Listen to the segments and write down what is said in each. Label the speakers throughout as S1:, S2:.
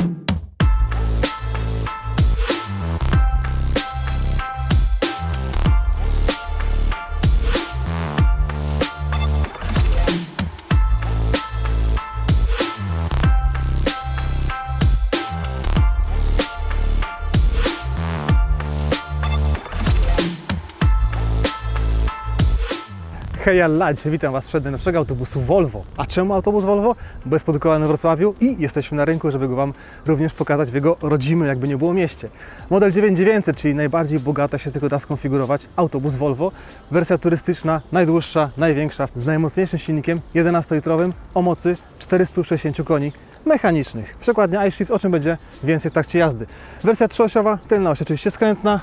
S1: thank you Hej, alla, dzisiaj witam Was przed naszego autobusu Volvo. A czemu autobus Volvo? Bo jest produkowany w Wrocławiu i jesteśmy na rynku, żeby go Wam również pokazać w jego rodzimym, jakby nie było mieście. Model 9900, czyli najbardziej bogata się tylko da skonfigurować autobus Volvo. Wersja turystyczna, najdłuższa, największa, z najmocniejszym silnikiem 11-litrowym o mocy 460 koni mechanicznych. Przekładnia iShift, o czym będzie więcej w trakcie jazdy. Wersja trzyosiowa, tylna oś oczywiście skrętna,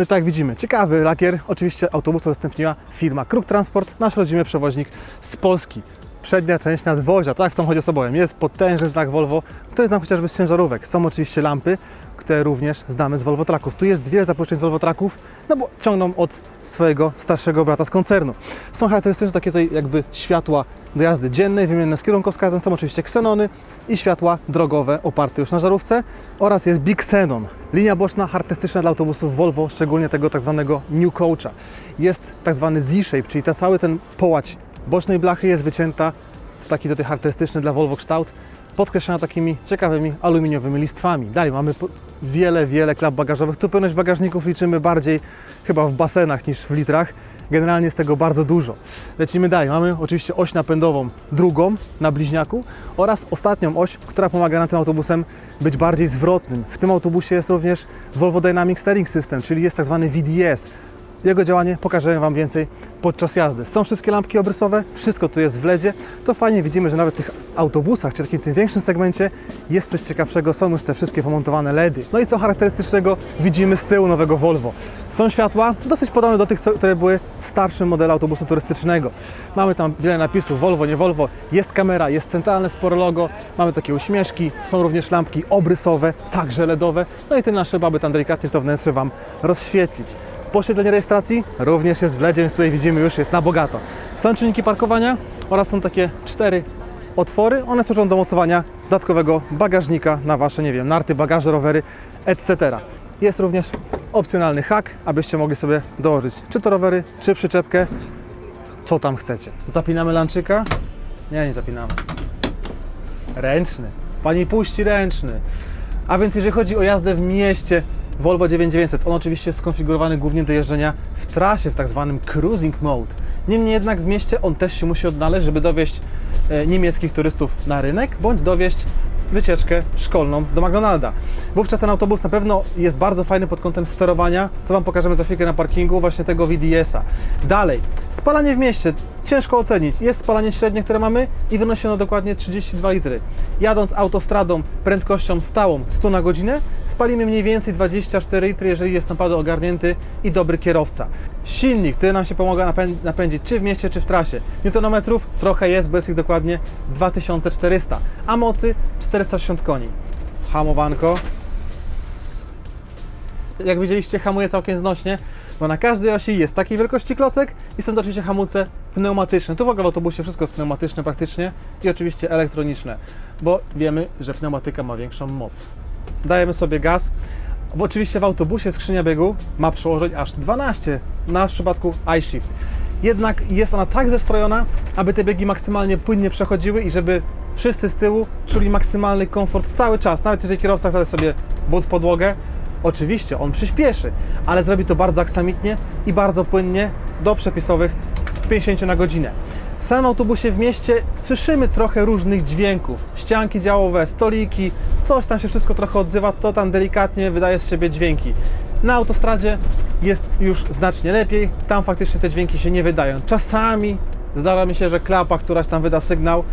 S1: no i tak jak widzimy, ciekawy lakier. Oczywiście autobus udostępniła firma Kruk Transport, nasz rodzimy przewoźnik z Polski. Przednia część nadwozia, tak w samochodzie osobowym, jest potężny znak Volvo, który znam chociażby z ciężarówek. Są oczywiście lampy, które również znamy z Volvo Trucków. Tu jest wiele zapożyczeń z Volvo Trucków, no bo ciągną od swojego starszego brata z koncernu. Są charakterystyczne takie tutaj jakby światła do jazdy dziennej, wymienne z kierunkowskazem, są oczywiście ksenony i światła drogowe oparte już na żarówce oraz jest Big Xenon, linia boczna charakterystyczna dla autobusów Volvo, szczególnie tego tak zwanego New Coacha. Jest tak zwany Z-shape, czyli ta cały ten połać bocznej blachy jest wycięta w taki tutaj charakterystyczny dla Volvo kształt, podkreślona takimi ciekawymi aluminiowymi listwami. Dalej mamy wiele, wiele klap bagażowych. Tu pełność bagażników liczymy bardziej chyba w basenach niż w litrach. Generalnie jest tego bardzo dużo. Lecimy dalej. Mamy oczywiście oś napędową drugą na bliźniaku oraz ostatnią oś, która pomaga nam tym autobusem być bardziej zwrotnym. W tym autobusie jest również Volvo Dynamic Steering System, czyli jest tak zwany VDS. Jego działanie pokażę Wam więcej podczas jazdy. Są wszystkie lampki obrysowe, wszystko tu jest w LEDzie. To fajnie widzimy, że nawet w tych autobusach, czy takim tym większym segmencie jest coś ciekawszego. Są już te wszystkie pomontowane LEDy. No i co charakterystycznego widzimy z tyłu nowego Volvo. Są światła dosyć podobne do tych, które były w starszym modelu autobusu turystycznego. Mamy tam wiele napisów Volvo, nie Volvo. Jest kamera, jest centralne spore logo. Mamy takie uśmieszki. Są również lampki obrysowe, także LEDowe. No i te nasze baby tam delikatnie to wnętrze Wam rozświetlić. Poświetlenie rejestracji również jest w LEDzie, więc tutaj widzimy już jest na bogato. Są czynniki parkowania oraz są takie cztery otwory. One służą do mocowania dodatkowego bagażnika na Wasze, nie wiem, narty, bagaże, rowery, etc. Jest również opcjonalny hak, abyście mogli sobie dołożyć czy to rowery, czy przyczepkę, co tam chcecie. Zapinamy lanczyka? Nie, nie zapinamy. Ręczny. Pani puści ręczny. A więc jeżeli chodzi o jazdę w mieście, Volvo 9900, on oczywiście jest skonfigurowany głównie do jeżdżenia w trasie, w tak zwanym cruising mode. Niemniej jednak w mieście on też się musi odnaleźć, żeby dowieść e, niemieckich turystów na rynek, bądź dowieść wycieczkę szkolną do McDonalda. Wówczas ten autobus na pewno jest bardzo fajny pod kątem sterowania, co Wam pokażemy za chwilkę na parkingu, właśnie tego VDS-a. Dalej, spalanie w mieście, ciężko ocenić. Jest spalanie średnie, które mamy i wynosi ono dokładnie 32 litry. Jadąc autostradą prędkością stałą 100 na godzinę, spalimy mniej więcej 24 litry, jeżeli jest naprawdę ogarnięty i dobry kierowca. Silnik, który nam się pomaga napę- napędzić czy w mieście, czy w trasie. Newtonometrów trochę jest, bo jest ich dokładnie 2400, a mocy 460 koni. Hamowanko, jak widzieliście, hamuje całkiem znośnie, bo na każdej osi jest takiej wielkości klocek i są oczywiście hamulce pneumatyczne. Tu w ogóle w autobusie wszystko jest pneumatyczne praktycznie i oczywiście elektroniczne, bo wiemy, że pneumatyka ma większą moc. Dajemy sobie gaz. Bo oczywiście w autobusie skrzynia biegu ma przełożeń aż 12, na przypadku iShift. Jednak jest ona tak zestrojona, aby te biegi maksymalnie płynnie przechodziły i żeby wszyscy z tyłu czuli maksymalny komfort cały czas. Nawet jeżeli kierowca chce sobie but podłogę, oczywiście on przyspieszy, ale zrobi to bardzo aksamitnie i bardzo płynnie do przepisowych 50 na godzinę. W samym autobusie w mieście słyszymy trochę różnych dźwięków. Ścianki działowe, stoliki, coś tam się wszystko trochę odzywa, to tam delikatnie wydaje z siebie dźwięki. Na autostradzie jest już znacznie lepiej, tam faktycznie te dźwięki się nie wydają. Czasami zdarza mi się, że klapa któraś tam wyda sygnał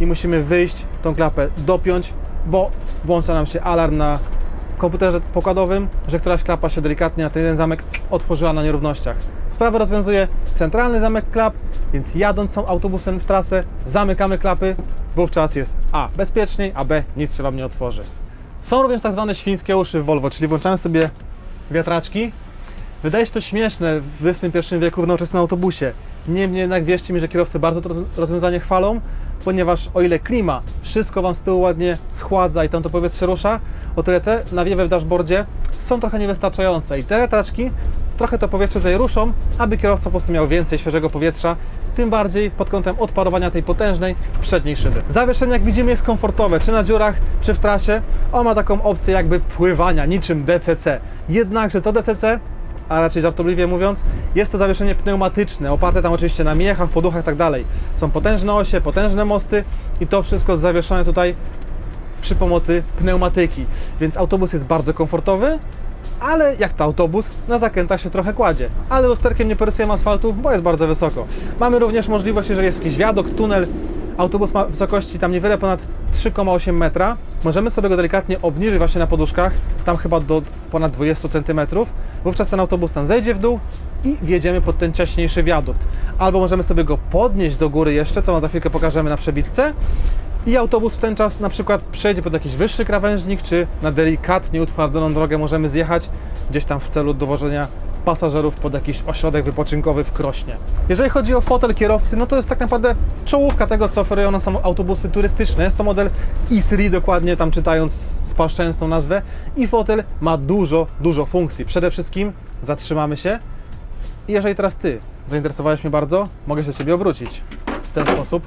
S1: i musimy wyjść, tą klapę dopiąć, bo włącza nam się alarm na komputerze pokładowym, że któraś klapa się delikatnie na ten jeden zamek otworzyła na nierównościach. Sprawę rozwiązuje centralny zamek klap, więc jadąc tą autobusem w trasę, zamykamy klapy, wówczas jest A bezpieczniej, a B nic się Wam nie otworzy. Są również tak zwane świńskie uszy w Volvo, czyli włączamy sobie wiatraczki. Wydaje się to śmieszne w XXI wieku w nowoczesnym autobusie. Niemniej jednak wierzcie mi, że kierowcy bardzo to rozwiązanie chwalą, ponieważ o ile klima wszystko Wam z tyłu ładnie schładza i tam to powietrze rusza, o tyle te nawiewy w dashboardzie są trochę niewystarczające i te wiatraczki trochę to powietrze tutaj ruszą, aby kierowca po prostu miał więcej świeżego powietrza, tym bardziej pod kątem odparowania tej potężnej przedniej szyby. Zawieszenie, jak widzimy, jest komfortowe, czy na dziurach, czy w trasie. On ma taką opcję jakby pływania, niczym DCC. Jednakże to DCC a raczej żartobliwie mówiąc, jest to zawieszenie pneumatyczne, oparte tam oczywiście na miechach, poduchach i tak dalej. Są potężne osie, potężne mosty i to wszystko zawieszone tutaj przy pomocy pneumatyki. Więc autobus jest bardzo komfortowy, ale jak to autobus, na zakrętach się trochę kładzie. Ale lusterkiem nie porysujemy asfaltu, bo jest bardzo wysoko. Mamy również możliwość, jeżeli jest jakiś wiadok, tunel, autobus ma wysokości tam niewiele ponad 3,8 metra, możemy sobie go delikatnie obniżyć właśnie na poduszkach, tam chyba do ponad 20 cm. Wówczas ten autobus tam zejdzie w dół i wjedziemy pod ten ciaśniejszy wiadukt. Albo możemy sobie go podnieść do góry jeszcze, co Wam za chwilkę pokażemy na przebitce. I autobus w ten czas na przykład przejdzie pod jakiś wyższy krawężnik, czy na delikatnie utwardzoną drogę możemy zjechać gdzieś tam w celu dowożenia pasażerów pod jakiś ośrodek wypoczynkowy w Krośnie. Jeżeli chodzi o fotel kierowcy, no to jest tak naprawdę czołówka tego, co oferują nam są autobusy turystyczne. Jest to model ISRI, dokładnie tam czytając, spłaszczając tą nazwę. I fotel ma dużo, dużo funkcji. Przede wszystkim zatrzymamy się i jeżeli teraz Ty zainteresowałeś mnie bardzo, mogę się do Ciebie obrócić w ten sposób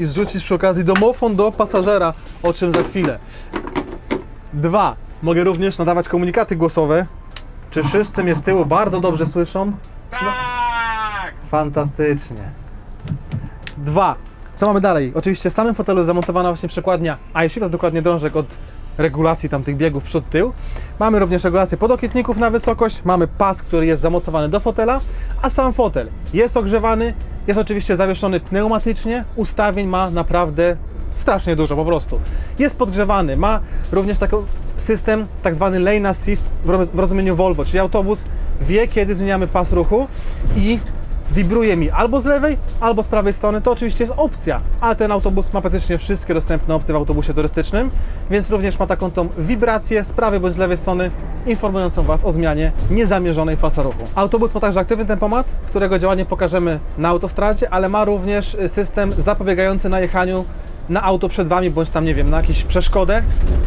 S1: i zrzucić przy okazji domofon do pasażera, o czym za chwilę. Dwa, mogę również nadawać komunikaty głosowe. Czy wszyscy mnie z tyłu bardzo dobrze słyszą?
S2: Tak!
S1: Fantastycznie. Dwa. Co mamy dalej? Oczywiście w samym fotelu zamontowana właśnie przekładnia iShift, dokładnie drążek od regulacji tam tych biegów przód-tył. Mamy również regulację podokietników na wysokość, mamy pas, który jest zamocowany do fotela, a sam fotel jest ogrzewany, jest oczywiście zawieszony pneumatycznie, ustawień ma naprawdę strasznie dużo po prostu. Jest podgrzewany, ma również taki system tak zwany lane assist w roz- w rozumieniu Volvo, czyli autobus wie kiedy zmieniamy pas ruchu i wibruje mi albo z lewej, albo z prawej strony, to oczywiście jest opcja, ale ten autobus ma praktycznie wszystkie dostępne opcje w autobusie turystycznym, więc również ma taką tą wibrację z prawej bądź z lewej strony, informującą Was o zmianie niezamierzonej pasa ruchu. Autobus ma także aktywny tempomat, którego działanie pokażemy na autostradzie, ale ma również system zapobiegający najechaniu na auto przed Wami, bądź tam, nie wiem, na jakąś przeszkodę.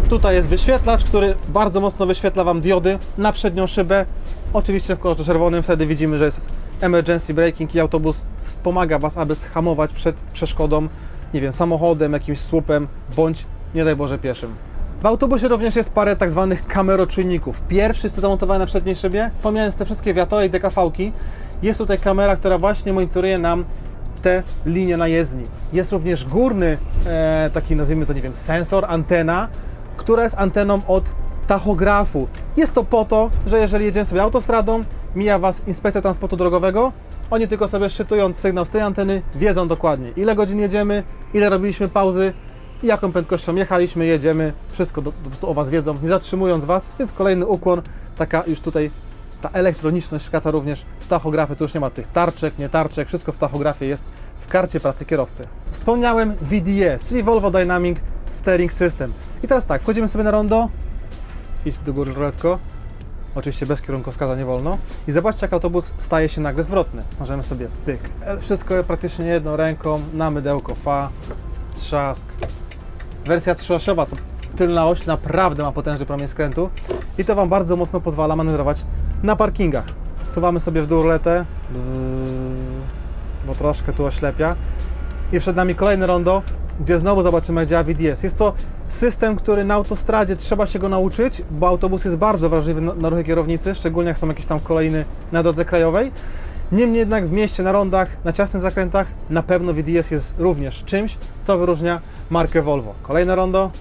S1: Tutaj jest wyświetlacz, który bardzo mocno wyświetla Wam diody na przednią szybę. Oczywiście w kolorze czerwonym, wtedy widzimy, że jest emergency braking i autobus wspomaga Was, aby schamować przed przeszkodą, nie wiem, samochodem, jakimś słupem, bądź, nie daj Boże, pieszym. W autobusie również jest parę tak zwanych kameroczujników. Pierwszy jest tu zamontowany na przedniej szybie, pomijając te wszystkie wiatole i DKV-ki, jest tutaj kamera, która właśnie monitoruje nam te linie na jezdni. Jest również górny, e, taki nazwijmy to, nie wiem, sensor, antena, która jest anteną od tachografu. Jest to po to, że jeżeli jedziemy sobie autostradą, mija Was inspekcja transportu drogowego, oni tylko sobie szczytując sygnał z tej anteny, wiedzą dokładnie ile godzin jedziemy, ile robiliśmy pauzy i jaką prędkością jechaliśmy, jedziemy, wszystko do, po prostu o Was wiedzą, nie zatrzymując Was, więc kolejny ukłon, taka już tutaj ta elektroniczność wkracza również w tachografy. Tu już nie ma tych tarczek, nie tarczek, wszystko w tachografie jest w karcie pracy kierowcy. Wspomniałem VDS, czyli Volvo Dynamic Steering System. I teraz tak, wchodzimy sobie na rondo, idź do góry ruletko, oczywiście bez kierunkowskaza nie wolno. I zobaczcie, jak autobus staje się nagle zwrotny. Możemy sobie pyk, wszystko praktycznie jedną ręką, na mydełko fa, trzask. Wersja trzyosiowa, co tylna oś naprawdę ma potężny promień skrętu i to Wam bardzo mocno pozwala manewrować na parkingach. Zsuwamy sobie w dół ruletę, bzzz, bo troszkę tu oślepia. I przed nami kolejne rondo, gdzie znowu zobaczymy, jak działa VDS. Jest to system, który na autostradzie trzeba się go nauczyć, bo autobus jest bardzo wrażliwy na ruchy kierownicy, szczególnie jak są jakieś tam kolejny na drodze krajowej. Niemniej jednak w mieście, na rondach, na ciasnych zakrętach na pewno VDS jest również czymś, co wyróżnia markę Volvo. Kolejne rondo.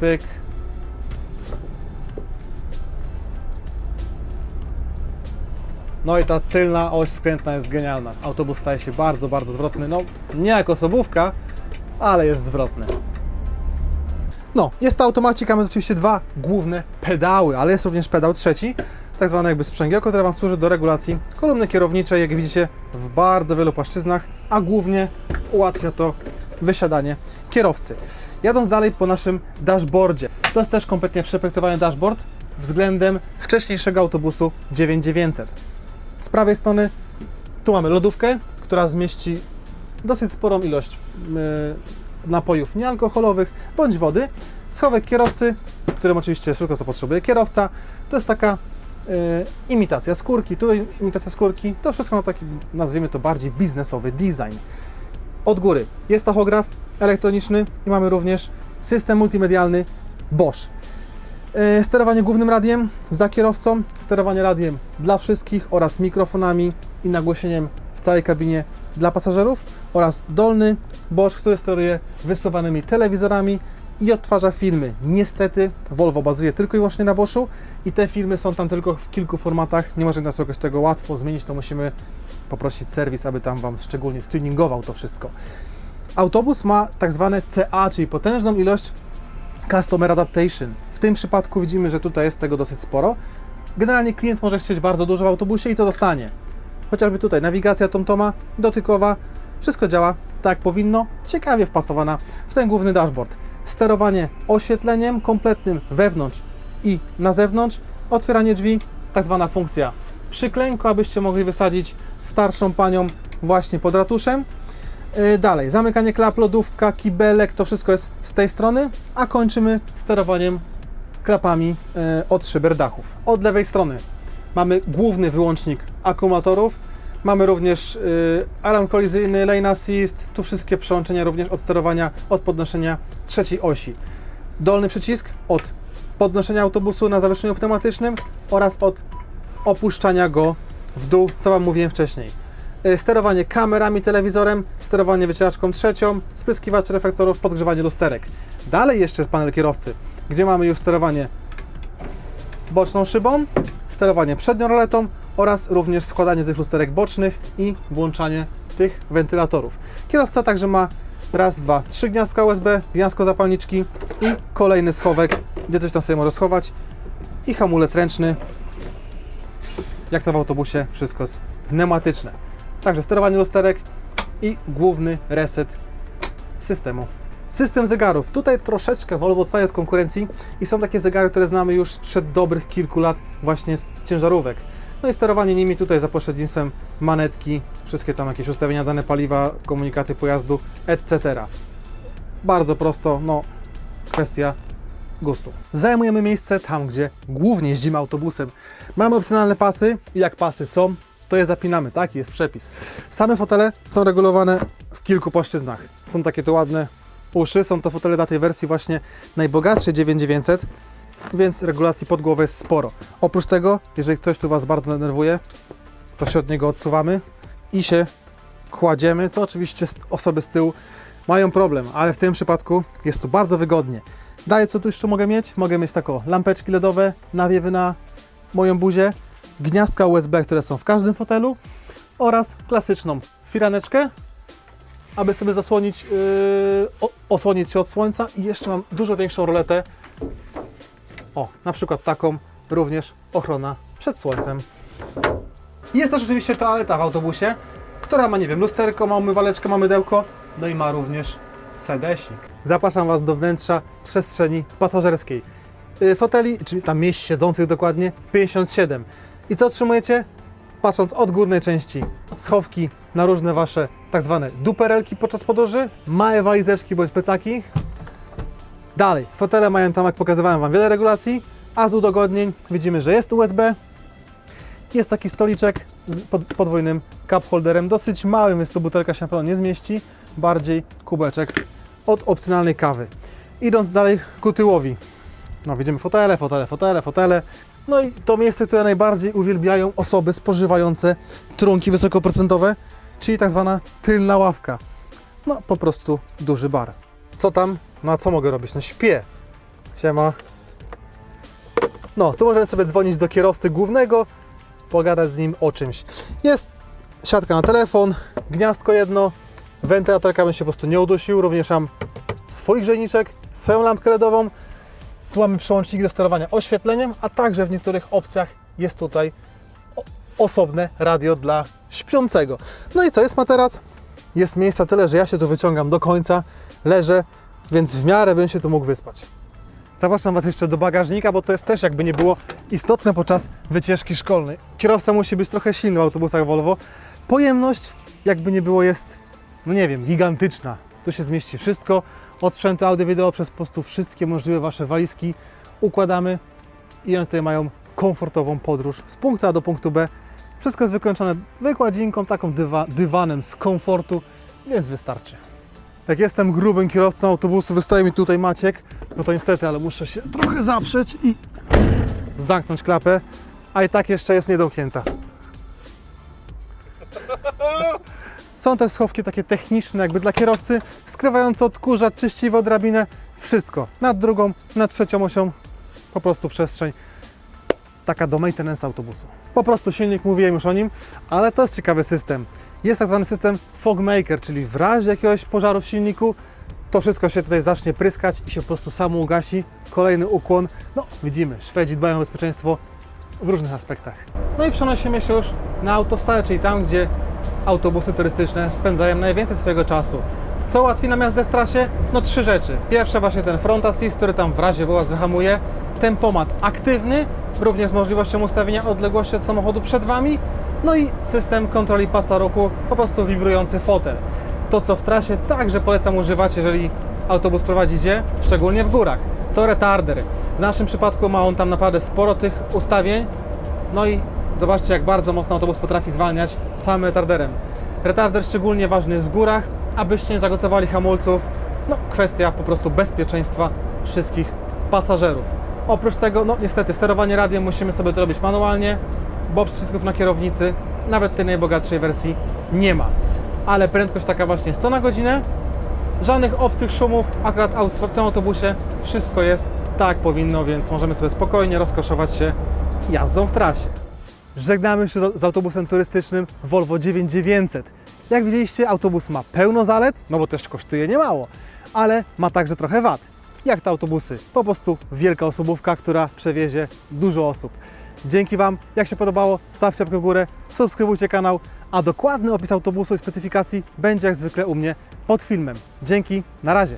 S1: Pyk. No i ta tylna oś skrętna jest genialna. Autobus staje się bardzo, bardzo zwrotny. No, nie jako osobówka, ale jest zwrotny. No, jest to automatik, mamy oczywiście dwa główne pedały, ale jest również pedał trzeci, tak zwany jakby sprzęgiełko, które Wam służy do regulacji kolumny kierowniczej, jak widzicie, w bardzo wielu płaszczyznach, a głównie ułatwia to wysiadanie kierowcy. Jadąc dalej po naszym dashboardzie, to jest też kompletnie przeprojektowany dashboard względem wcześniejszego autobusu 9900. Z prawej strony tu mamy lodówkę, która zmieści dosyć sporą ilość y, napojów niealkoholowych bądź wody. Schowek kierowcy, którym oczywiście wszystko, co potrzebuje kierowca. To jest taka y, imitacja skórki, tu imitacja skórki. To wszystko ma taki, nazwijmy to bardziej biznesowy design. Od góry jest tachograf elektroniczny i mamy również system multimedialny Bosch. E, Sterowanie głównym radiem za kierowcą, sterowanie radiem dla wszystkich oraz mikrofonami i nagłośnieniem w całej kabinie dla pasażerów oraz dolny Bosch, który steruje wysuwanymi telewizorami i odtwarza filmy. Niestety Volvo bazuje tylko i wyłącznie na Boschu i te filmy są tam tylko w kilku formatach. Nie może nas jakoś tego łatwo zmienić, to musimy poprosić serwis, aby tam Wam szczególnie stuningował to wszystko. Autobus ma tak zwane CA, czyli potężną ilość Customer Adaptation. Tym przypadku widzimy, że tutaj jest tego dosyć sporo. Generalnie klient może chcieć bardzo dużo w autobusie i to dostanie. Chociażby tutaj nawigacja TomToma, dotykowa, wszystko działa tak powinno, ciekawie wpasowana w ten główny dashboard. Sterowanie oświetleniem kompletnym wewnątrz i na zewnątrz, otwieranie drzwi, tak zwana funkcja przyklęku, abyście mogli wysadzić starszą panią właśnie pod ratuszem. Yy, Dalej, zamykanie klap, lodówka, kibelek, to wszystko jest z tej strony, a kończymy sterowaniem klapami yy, od szyber dachów. Od lewej strony mamy główny wyłącznik akumulatorów, mamy również yy, alarm kolizyjny, lane assist, tu wszystkie przełączenia również od sterowania, od podnoszenia trzeciej osi. Dolny przycisk od podnoszenia autobusu na zawieszeniu pneumatycznym oraz od opuszczania go w dół, co Wam mówiłem wcześniej. Y, Sterowanie kamerami, telewizorem, sterowanie wycieraczką trzecią, spryskiwacz reflektorów, podgrzewanie lusterek. Dalej jeszcze jest panel kierowcy, gdzie mamy już sterowanie boczną szybą, sterowanie przednią roletą oraz również składanie tych lusterek bocznych i włączanie tych wentylatorów. Kierowca także ma raz, dwa, trzy gniazdka USB, gniazdko zapalniczki i kolejny schowek, gdzie coś tam sobie może schować i hamulec ręczny, jak to w autobusie, wszystko jest pneumatyczne. Także sterowanie lusterek i główny reset systemu. System zegarów. Tutaj troszeczkę Volvo odstaje od konkurencji i są takie zegary, które znamy już sprzed dobrych kilku lat właśnie z, z ciężarówek. No i sterowanie nimi tutaj za pośrednictwem manetki, wszystkie tam jakieś ustawienia, dane paliwa, komunikaty pojazdu, etc. Bardzo prosto, no kwestia gustu. Zajmujemy miejsce tam, gdzie głównie jeździmy autobusem. Mamy opcjonalne pasy i jak pasy są, to je zapinamy, taki jest przepis. Same fotele są regulowane w kilku płaszczyznach. Są takie tu ładne uszy, są to fotele dla tej wersji właśnie najbogatszej 9900, więc regulacji pod głowę jest sporo. Oprócz tego, jeżeli ktoś tu Was bardzo denerwuje, to się od niego odsuwamy i się kładziemy, co oczywiście osoby z tyłu mają problem, ale w tym przypadku jest tu bardzo wygodnie. Daję, co tu jeszcze mogę mieć? Mogę mieć taką lampeczki LEDowe, nawiewy na moją buzię, gniazdka USB, które są w każdym fotelu oraz klasyczną firaneczkę, aby sobie zasłonić, yy, osłonić się od słońca i jeszcze mam dużo większą roletę. O, na przykład taką, również ochrona przed słońcem. Jest też oczywiście toaleta w autobusie, która ma, nie wiem, lusterko, ma umywaleczkę, ma mydełko, no i ma również sedesik. Zapraszam Was do wnętrza przestrzeni pasażerskiej. Yy, Foteli, czyli tam miejsc siedzących dokładnie, 57. I co otrzymujecie? Patrząc od górnej części, schowki na różne Wasze tak zwane duperelki podczas podróży, małe walizeczki bądź plecaki. Dalej, fotele mają tam, jak pokazywałem Wam, wiele regulacji, a z udogodnień widzimy, że jest USB, jest taki stoliczek z pod, podwójnym cup holderem, dosyć małym, jest to butelka się na pewno nie zmieści, bardziej kubeczek od opcjonalnej kawy. Idąc dalej ku tyłowi, no widzimy fotele, fotele, fotele, fotele. No i to miejsce, które najbardziej uwielbiają osoby spożywające trunki wysokoprocentowe, czyli tak zwana tylna ławka. No po prostu duży bar. Co tam? No a co mogę robić? No śpię. Siema. No, tu możemy sobie dzwonić do kierowcy głównego, pogadać z nim o czymś. Jest siatka na telefon, gniazdko jedno, wentylatorka bym się po prostu nie udusił, również mam swój grzejniczek, swoją lampkę LEDową. Tu mamy przełącznik do sterowania oświetleniem, a także w niektórych opcjach jest tutaj osobne radio dla śpiącego. No i co, jest materac, jest miejsca tyle, że ja się tu wyciągam do końca, leżę, więc w miarę bym się tu mógł wyspać. Zapraszam Was jeszcze do bagażnika, bo to jest też jakby nie było istotne podczas wycieczki szkolnej. Kierowca musi być trochę silny w autobusach Volvo. Pojemność, jakby nie było, jest, no nie wiem, gigantyczna. Tu się zmieści wszystko, od sprzętu audio, wideo, przez po prostu wszystkie możliwe Wasze walizki układamy i one tutaj mają komfortową podróż z punktu A do punktu B. Wszystko jest wykończone wykładzinką, taką dywa, dywanem z komfortu, więc wystarczy. Jak jestem grubym kierowcą autobusu, wystaje mi tutaj Maciek, no to niestety, ale muszę się trochę zaprzeć i zamknąć klapę, a i tak jeszcze jest niedomknięta. Są też schowki takie techniczne, jakby dla kierowcy, skrywające odkurzacz, czyściwo, drabinę, wszystko. Nad drugą, nad trzecią osią, po prostu przestrzeń taka do maintenance autobusu. Po prostu silnik, mówiłem już o nim, ale to jest ciekawy system. Jest tak zwany system fog maker, czyli w razie jakiegoś pożaru w silniku, to wszystko się tutaj zacznie pryskać i się po prostu samo ugasi. Kolejny ukłon. No, widzimy, Szwedzi dbają o bezpieczeństwo w różnych aspektach. No i przenosimy się już na autostradę, czyli tam, gdzie autobusy turystyczne spędzają najwięcej swojego czasu. Co ułatwi nam jazdę w trasie? No trzy rzeczy. Pierwsza właśnie ten front assist, który tam w razie woła wyhamuje. Tempomat aktywny, również z możliwością ustawienia odległości od samochodu przed Wami. No i system kontroli pasa ruchu, po prostu wibrujący fotel. To co w trasie także polecam używać, jeżeli autobus prowadzi gdzie, szczególnie w górach. To retarder. W naszym przypadku ma on tam naprawdę sporo tych ustawień, no i zobaczcie, jak bardzo mocno autobus potrafi zwalniać samym retarderem. Retarder szczególnie ważny jest w górach, abyście nie zagotowali hamulców. No, kwestia po prostu bezpieczeństwa wszystkich pasażerów. Oprócz tego, no niestety, sterowanie radiem musimy sobie to robić manualnie, bo przycisków na kierownicy, nawet tej najbogatszej wersji, nie ma. Ale prędkość taka właśnie 100 na godzinę, żadnych obcych szumów, akurat w tym autobusie wszystko jest tak powinno, więc możemy sobie spokojnie rozkoszować się jazdą w trasie. Żegnamy się z autobusem turystycznym Volvo 9900. Jak widzieliście, autobus ma pełno zalet, no bo też kosztuje niemało, ale ma także trochę wad. Jak te autobusy, po prostu wielka osobówka, która przewiezie dużo osób. Dzięki Wam, jak się podobało, stawcie łapkę w górę, subskrybujcie kanał, a dokładny opis autobusu i specyfikacji będzie jak zwykle u mnie pod filmem. Dzięki, na razie.